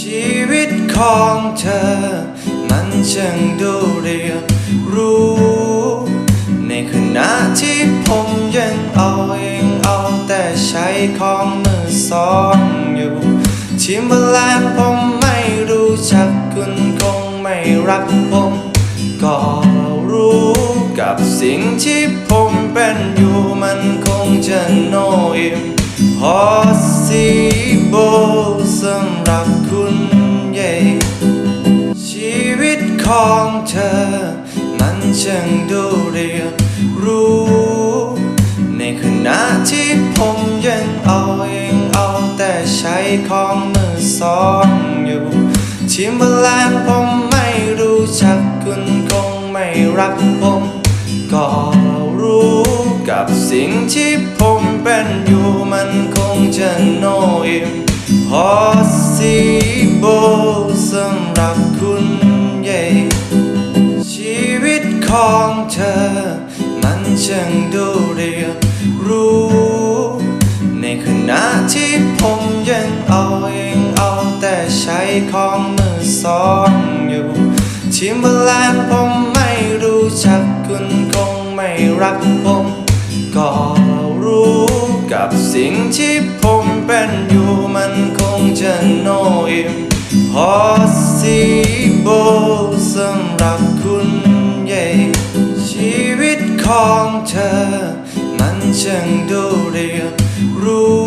ชีวิตของเธอ มันช่างดูเรียบรู้ ในขณะที่ผมยังเอาเองเอาแต่ใช้ของมือสองอยู่ที่เวลาผมไม่รู้จักคุณคงไม่รักผมก็รู้กับสิ่งที่ผมเป็นอยู่มันคงจะโนอิ่ม possible สำหรับคุณเย่ชีวิตของเธอ มันช่างดูเรียรู้ ในขณะที่ผมยังเอาเองเอาแต่ใช้ของมือสองอยู่ที่เวลาผมไม่รู้จักคุณคงไม่รักผม ก็รู้กับสิ่งที่ผม เป็นอยู่มันคงจะโนอิ่ม possible สำหรับคุณเย่ชีวิตของเธอ มันช่างดูเรียรู้ ในขณะที่ผมยังเอาเองเอาแต่ใช้ของมือสองอยู่ที่เวลาผมไม่รู้จักคุณคงไม่รักผมก็ รู้กับสิ่งที่ผมเป็นอยู่มันคงจะโนอิ่ม possible สำหรับคุณเย่ชีวิตของเธอ มันช่างดูเรียบรู้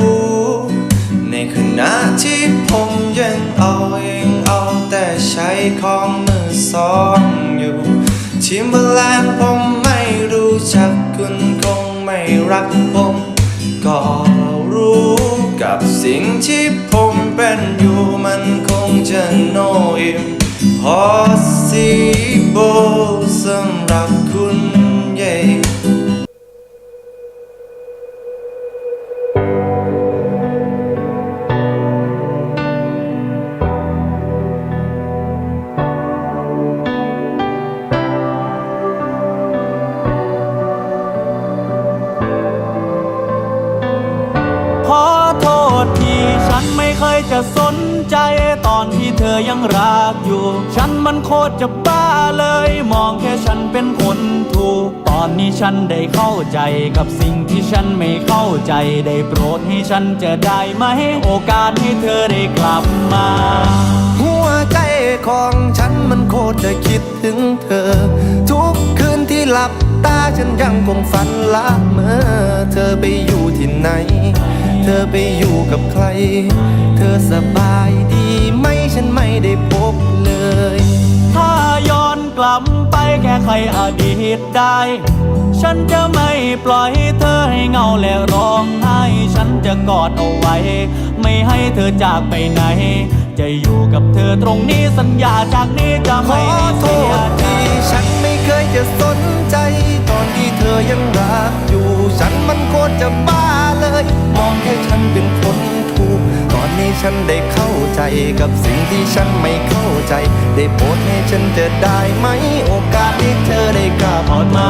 ในขณะที่ผมยังเอาเองเอาแต่ใช้ของมือสองอยู่ ที่เวลาผมไม่รู้จัก รักผม ก็รู้กับสิ่งที่ผมเป็นอยู่มันคงจะโนอิ่ม possible สำหรับ อนที่เธอยังรักอยู่ ฉันมันโคตรจะบ้าเลย มองแค่ฉันเป็นคนถูก ตอนนี้ฉันได้เข้าใจกับสิ่งที่ฉันไม่เข้าใจ ได้โปรดให้ฉันจะได้ไหม โอกาสให้เธอได้กลับมา หัวใจของฉันมันโคตรจะคิดถึงเธอ ทุกคืนที่หลับตาฉันยังคงฝันละเมื่อเธอไปอยู่ที่ไหน เธอไปอยู่กับใคร เธอสบายดี ไหมฉันไม่ได้พบเลย ถ้าย้อนกลับไปแค่ใครอดีตได้ ฉันจะไม่ปล่อยเธอให้เหงาและร้องไห้ ฉันจะกอดเอาไว้ ไม่ให้เธอจากไปไหน จะอยู่กับเธอตรงนี้สัญญาจากนี้จะขไม่อให้โทเสียษใจ ทีฉันไม่เคยจะสนใจ ตอนที่เธอยังรักอยู่ ฉันมันโคตรจะบ้าเลย มองแค่ฉันเป็นคน ตอนนี้ฉันได้เข้าใจกับสิ่งที่ฉันไม่เข้าใจ ได้โปรดให้ฉันจะได้ไหม โอกาสที่เธอได้กลับถอดมา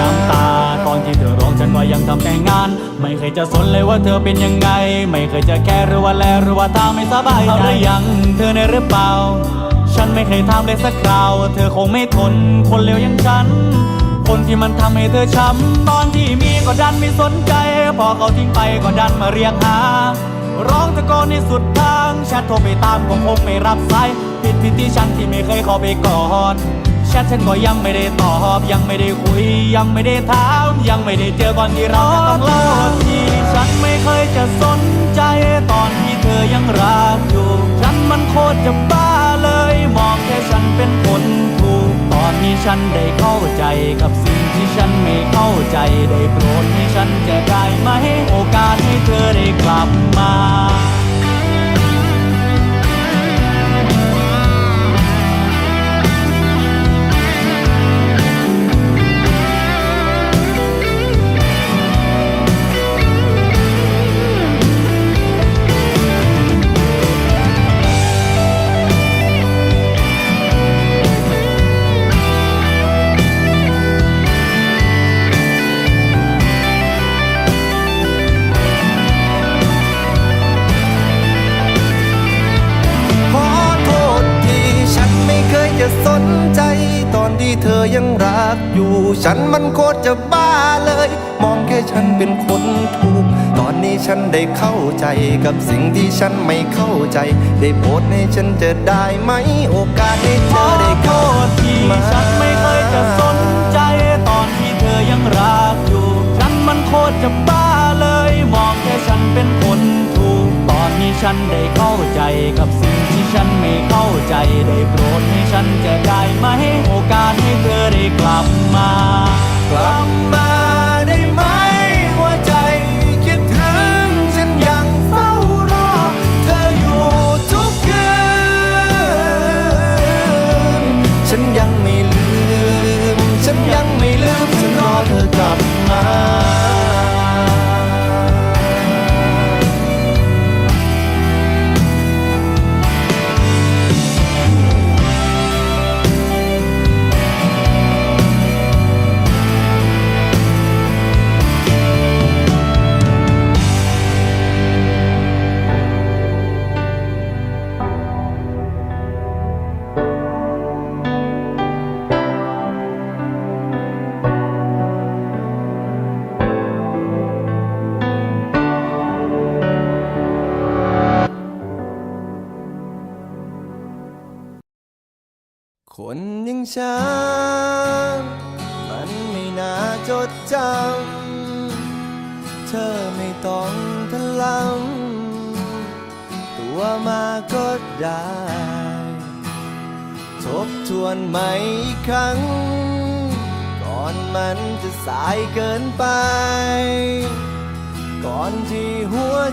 น้ำตาตอนที่เธอร้องฉันก็ยังทำแต่งาน ไม่เคยจะสนเลยว่าเธอเป็นยังไง ไม่เคยจะแค่หรือว่าแลหรือว่าทางไม่สบายใจหรือยังเธอในหรือเปล่า ฉันไม่เคยทำเลยสักคราว เธอคงไม่ทนคนเลวอย่างฉันคนที่มันทำให้เธอช้ำตอนที่มีก็ดันไม่สนใจ พอเขาทิ้งไปก็ดันมาเรียกหา ร้องตะโกนในสุดทางแชทโทรไปตามก็คงไม่รับสายผิดผิดที่ฉันที่ไม่เคยเข้าไปกอดแชทฉันก็ยังไม่ได้ตอบยังไม่ได้คุย ยังไม่ได้ถามยังไม่ได้เจอก่อนที่เราจะต้องเลิกที่ฉันไม่เคยจะสนใจตอนที่เธอยังรักอยู่ ฉันมันโคตรจะบ้าเลย มองแค่ฉันเป็นคน ที่ฉันได้เข้าใจกับสิ่งที่ฉันไม่เข้าใจได้โปรดให้ฉันจะได้ไหม โอกาสให้เธอได้กลับมา ตรจะบ้าเลย มองแค่ฉันเป็นคนถูก ตอนนี้ฉันได้เข้าใจกับสิ่งที่ฉันไม่เข้าใจ ได้โปรดให้ฉันจะได้ไหม โอกาสให้เธอได้โทเข้าที่ฉันไม่เคยจะสนใจ ตอนที่เธอยังรักอยู่ ฉันมันโคตรจะบ้าเลย มองแค่ฉันเป็นคนถูก ตอนนี้ฉันได้เข้าใจกับสิ่งที่ฉันไม่เข้าใจ ได้โปรดให้ฉันจะได้ไหม โอกาสให้เธอได้กลับ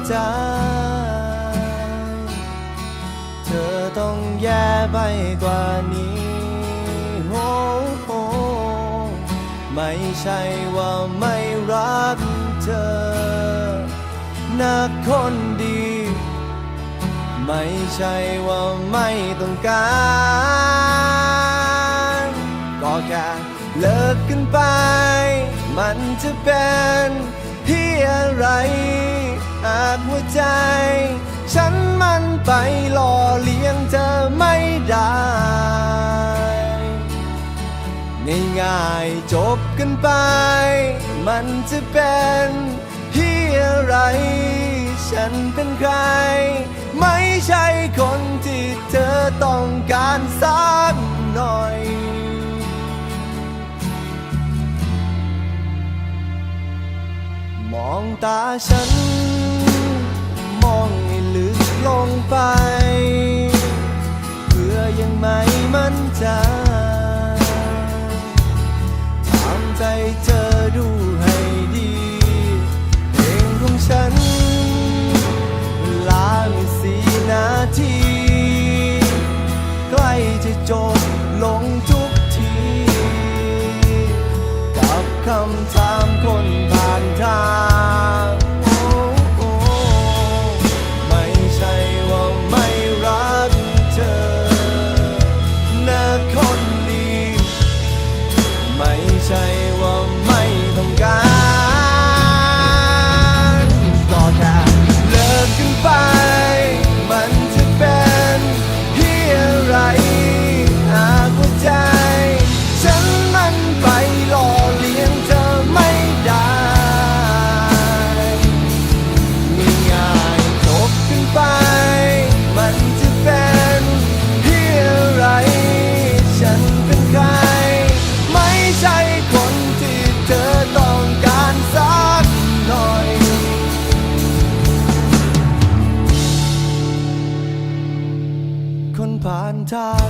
ใจ เธอต้องแย่ไปกว่านี้โอ้โหไม่ใช่ว่าไม่รักเธอนักคนดี ไม่ใช่ว่าไม่ต้องการก็แค่เลิกกันไป มันจะเป็นที่อะไร หากหัวใจ ฉันมันไปหล่อเลี้ยงเธอไม่ได้ ง่ายๆจบกันไป มันจะเป็นที่อะไร ฉันเป็นใคร ไม่ใช่คนที่เธอต้องการสักหน่อย องตาฉัน มองให้ลึกลงไป เพื่อยังไม่มั่นใจถามใจเธอดูให้ดีเพลงของฉันลามีสี่นาที ใกล้จะจบลงทุกที กับคำถามคน ผ่ ผ่านทาง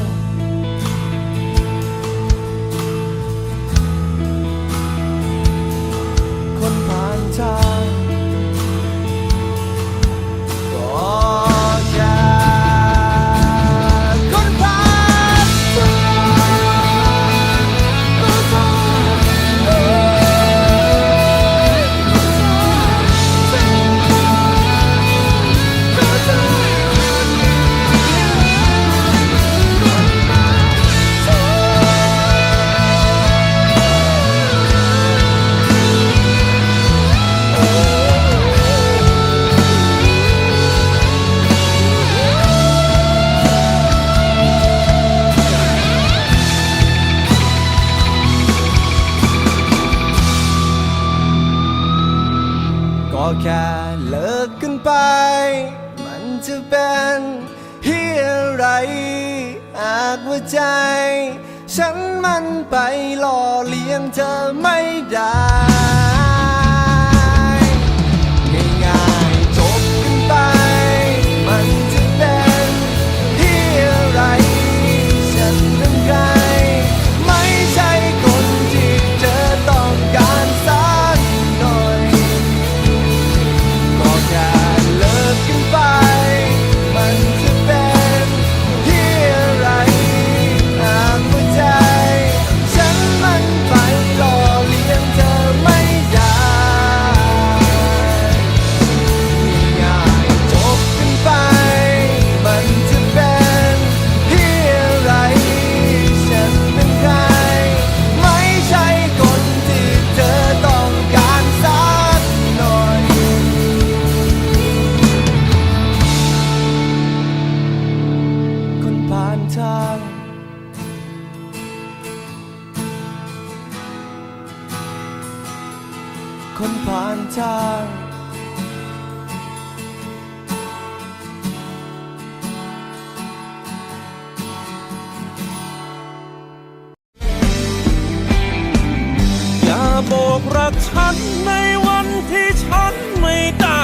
คนผ่านทาง ใจ ฉันมันไปหล่อเลี้ยงเธอไม่ได้ บอกฉันในวันที่ฉันไม่ได้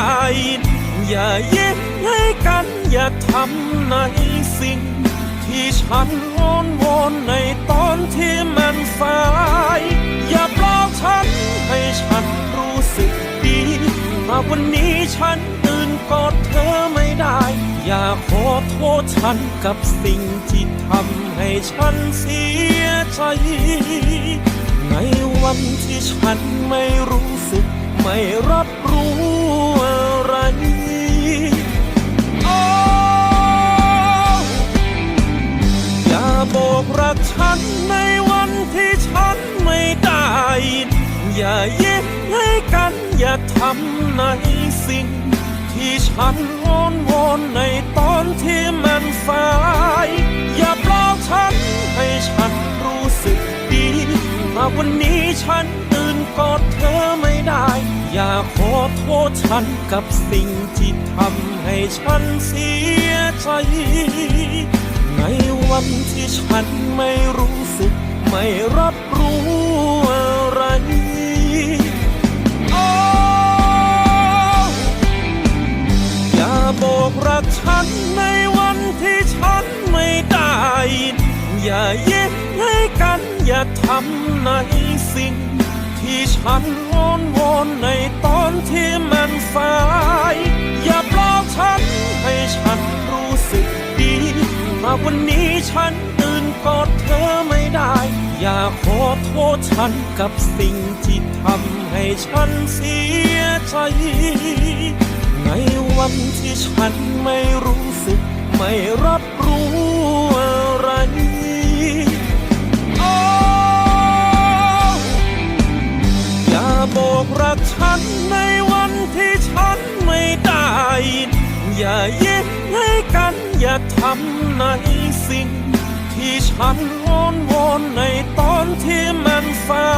อย่ายิ้มให้กันอย่าทำในสิ่ง ที่ฉันวอนวอนในตอนที่มันสาย อย่าปลอบฉันให้ฉันรู้สึกดีหาวันนี้ฉันตื่นกอดเธอไม่ได้ อย่าขอโทษฉันกับสิ่งที่ทำให้ฉันเสียใจ ในวันที่ฉันไม่รู้สึก ไม่รับรู้อะไรโอ้อย่าบอกรักฉันในวันที่ฉันไม่ได้ อย่ายิ้มให้กันอย่าทำในสิ่ง ที่ฉันวอนวอนในตอนที่มันสาย อย่าปลอบฉันให้ฉันรู้ หากวันนี้ฉันตื่นกอดเธอไม่ได้ อย่าขอโทษฉันกับสิ่งที่ทำให้ฉันเสียใจ ในวันที่ฉันไม่รู้สึก ไม่รับรู้อะไรโอ้อย่าบอกรักฉันในวันที่ฉันไม่ได้ อย่ายิ้มให้กันอย่าทำในสิ่ง ที่ฉันวอนวอนในตอนที่มันสาย อย่าปลอบฉันให้ฉันรู้สึกดีหาวันนี้ฉันตื่นกอดเธอไม่ได้ อย่าขอโทษฉันกับสิ่งที่ทำให้ฉันเสียใจในวันที่ฉันไม่รู้สึกไม่รับรู้อะไร บอกรักฉันในวันที่ฉันไม่ได้ อย่ายิ้มให้กันอย่าทำในสิ่ง ที่ฉันวอนวอนในตอนที่มันสา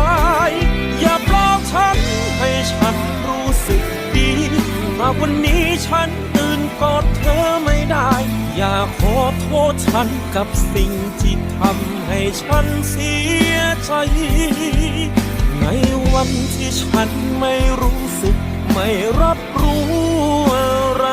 ย อย่าปลอบฉันให้ฉันรู้สึกดีหากวันนี้ฉันตื่นกอดเธอไม่ได้ อย่าขอโทษฉันกับสิ่งที่ทำให้ฉันเสียใจ ในวันที่ฉันไม่รู้สึก ไม่รับรู้อะไร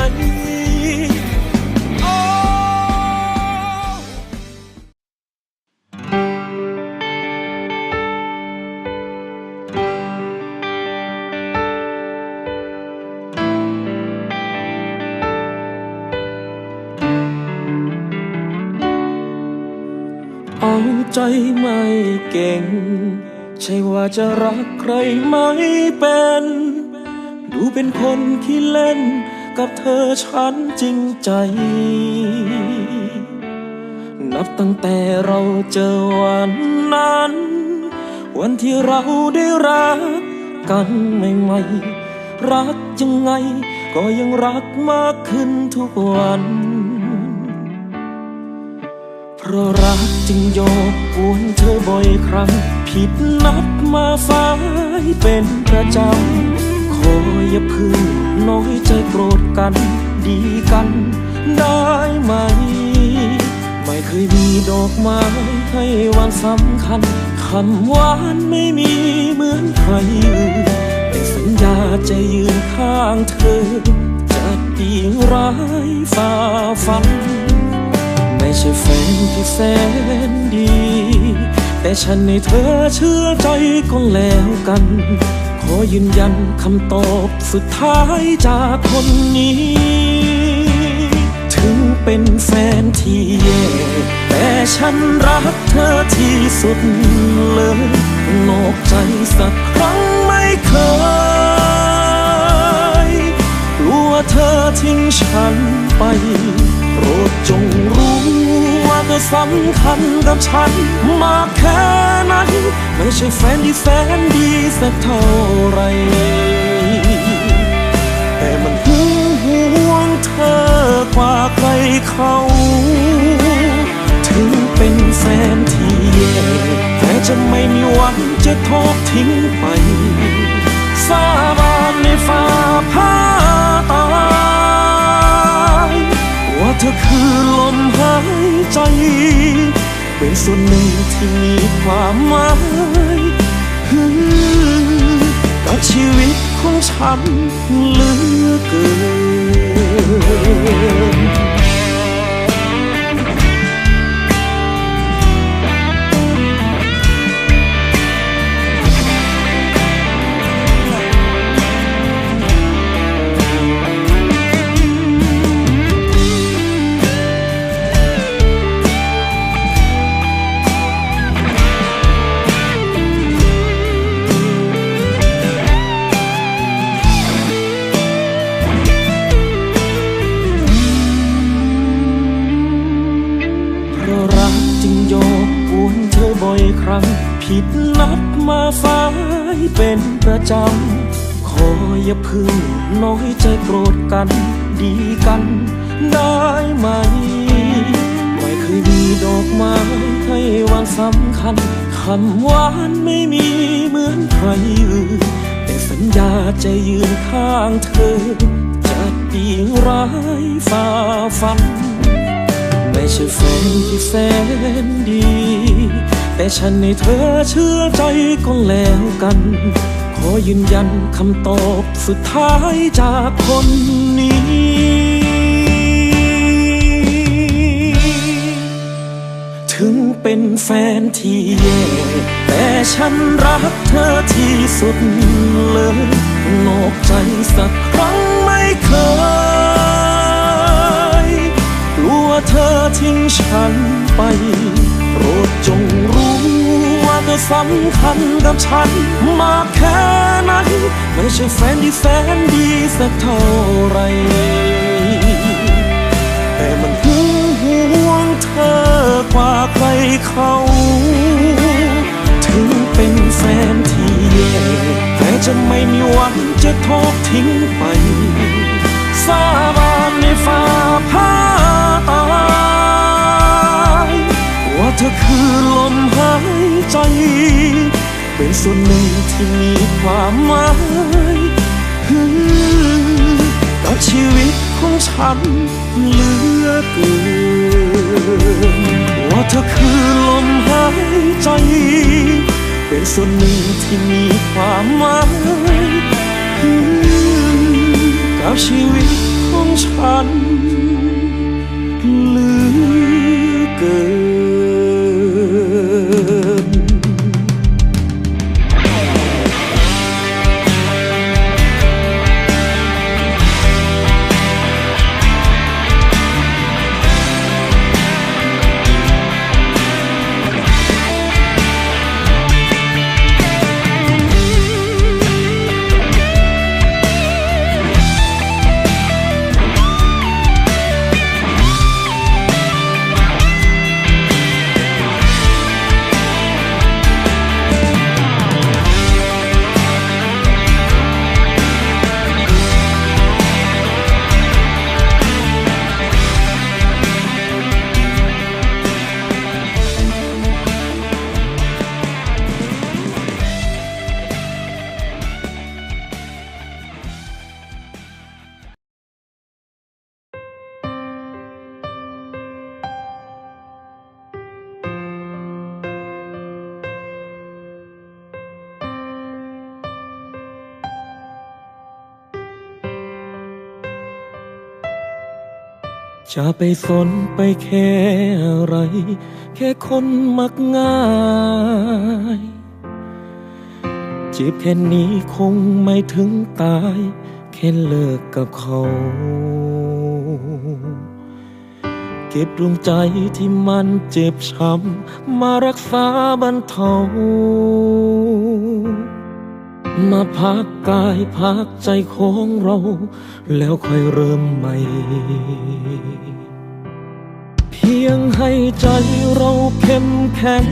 เอาใจไม่เก่ง ใช่ว่าจะรักใครไม่เป็น ดูเป็นคนขี้เล่น กับเธอฉันจริงใจ นับตั้งแต่เราเจอวันนั้น วันที่เราได้รักกันใหม่ๆ รักยังไงก็ยังรักมากขึ้นทุกวัน เพราะรักจึงโยกกวนเธอบ่อยครั้ง ผิดนัดมาสายเป็นประจำขออย่าเพึ่งน้อยใจโกรธกันดีกันได้ไหม ไม่เคยมีดอกไม้ให้วันสำคัญคำหวานไม่มีเหมือนใครอื่นแต่สัญญาจะยืนข้างเธอจะดีร้ายฝ่าฟัน ไม่ใช่แฟนที่แสนดี แต่ฉันในเธอเชื่อใจก็แล้วกัน ขอยืนยันคำตอบสุดท้ายจากคนนี้ ถึงเป็นแฟนที่แย่แต่ฉันรักเธอที่สุดเลยนอกใจสักครั้งไม่เคยกลัวเธอทิ้งฉันไป โปรดจงรู้ เธอสำคัญกับฉัน มากแค่ไหนไม่ใช่แฟนที่แสนดีสักเท่าไร แต่มันหึงหวงเธอกว่าใครเขา ถึงเป็นแฟนที่แย่แต่จะไม่มีวันจะทอดทิ้งไป สาบานในฟ้าผ่า ธอคือลมหายใจ เป็นส่วนหนึ่งที่มีความหมายกับชีวิตของฉันเหลือเกิน คำหวานไม่มีเหมือนใครอื่นแต่สัญญาจะยืนข้างเธอ จะดีร้ายฝ่าฟัน ไม่ใช่แฟนที่แสนดี แต่ฉันในเธอเชื่อใจก็แล้วกัน ขอยืนยันคำตอบสุดท้ายจากคนนี้ เป็นแฟนที่แย่ แต่ฉันรักเธอที่สุดเลยนอกใจสักครั้งไม่เคย กลัวเธอทิ้งฉันไป โปรดจงรู้ว่าเธอสำคัญกับฉันมากแค่ไหนไม่ใช่แฟนที่แสนดีสักเท่าไร แต่มันหึงหวงเธอ กว่าใครเขา ถึงเป็นแฟนที่แย่แต่จะไม่มีวันจะทอดทิ้งไป สาบานในฟ้าผ่าตายว่าเธอคือลมหายใจ เป็นส่วนหนึ่งที่มีความหมายกับชีวิตของฉันเหลือเกิน ว่าเธอคือลมหายใจ เป็นส่วนหนึ่งที่มีความหมายกับชีวิตของฉัน จะไปสนไปแค่อะไร แค่คนมักง่าย จีบแค่นี้คงไม่ถึงตาย แค่เลิกกับเขา เก็บดวงใจที่มันเจ็บช้ำ มารักษาบรรเทา มาพักกายพักใจของเรา แล้วค่อยเริ่มใหม่ เพียงให้ใจเราเข้มแข็ง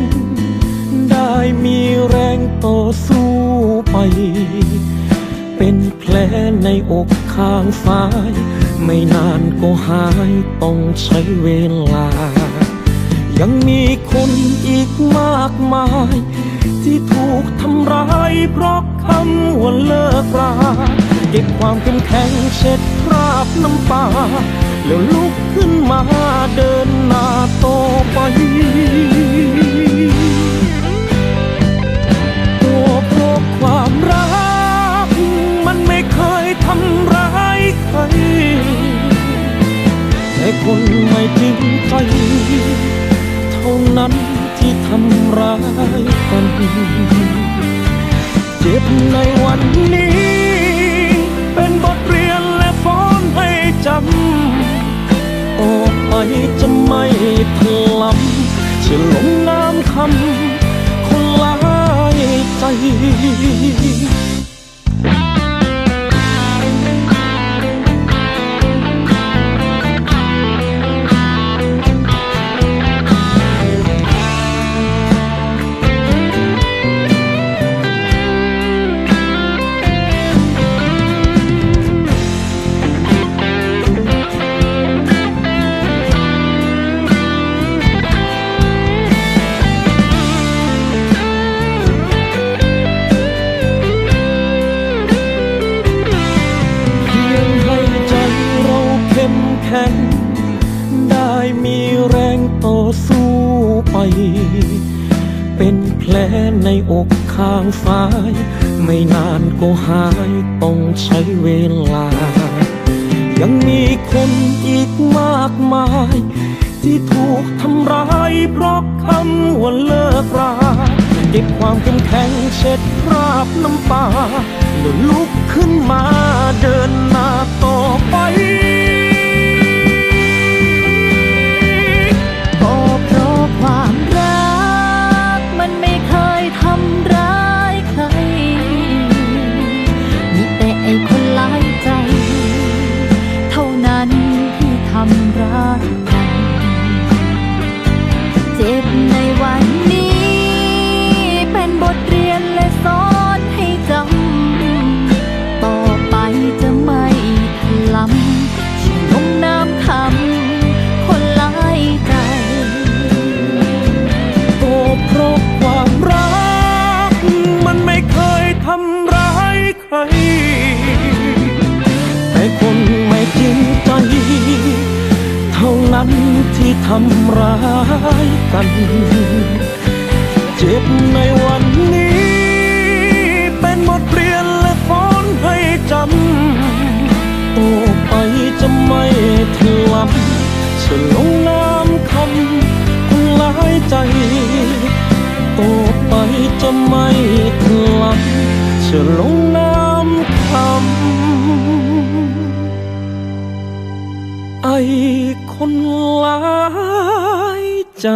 ได้มีแรงต่อสู้ไป เป็นแผลในอกข้างซ้าย ไม่นานก็หายต้องใช้เวลา ยังมีคนอีกมากมาย ที่ถูกทำร้ายเพราะคำว่าเลิกราเก็บความเข้มแข็งเช็ดคราบน้ำตาแล้วลุกขึ้นมาเดินหน้าต่อไป ลุกขึ้นมาเดินำร้ายกัน เจ็บในวันนี้ เป็นบทเรียนและสอนให้จำต่อไปจะไม่ทลำจะลงน้ำคำคนหลายใจต่อไปจะไม่ทลำจะลงน้ำคำไอคนลาย ใจ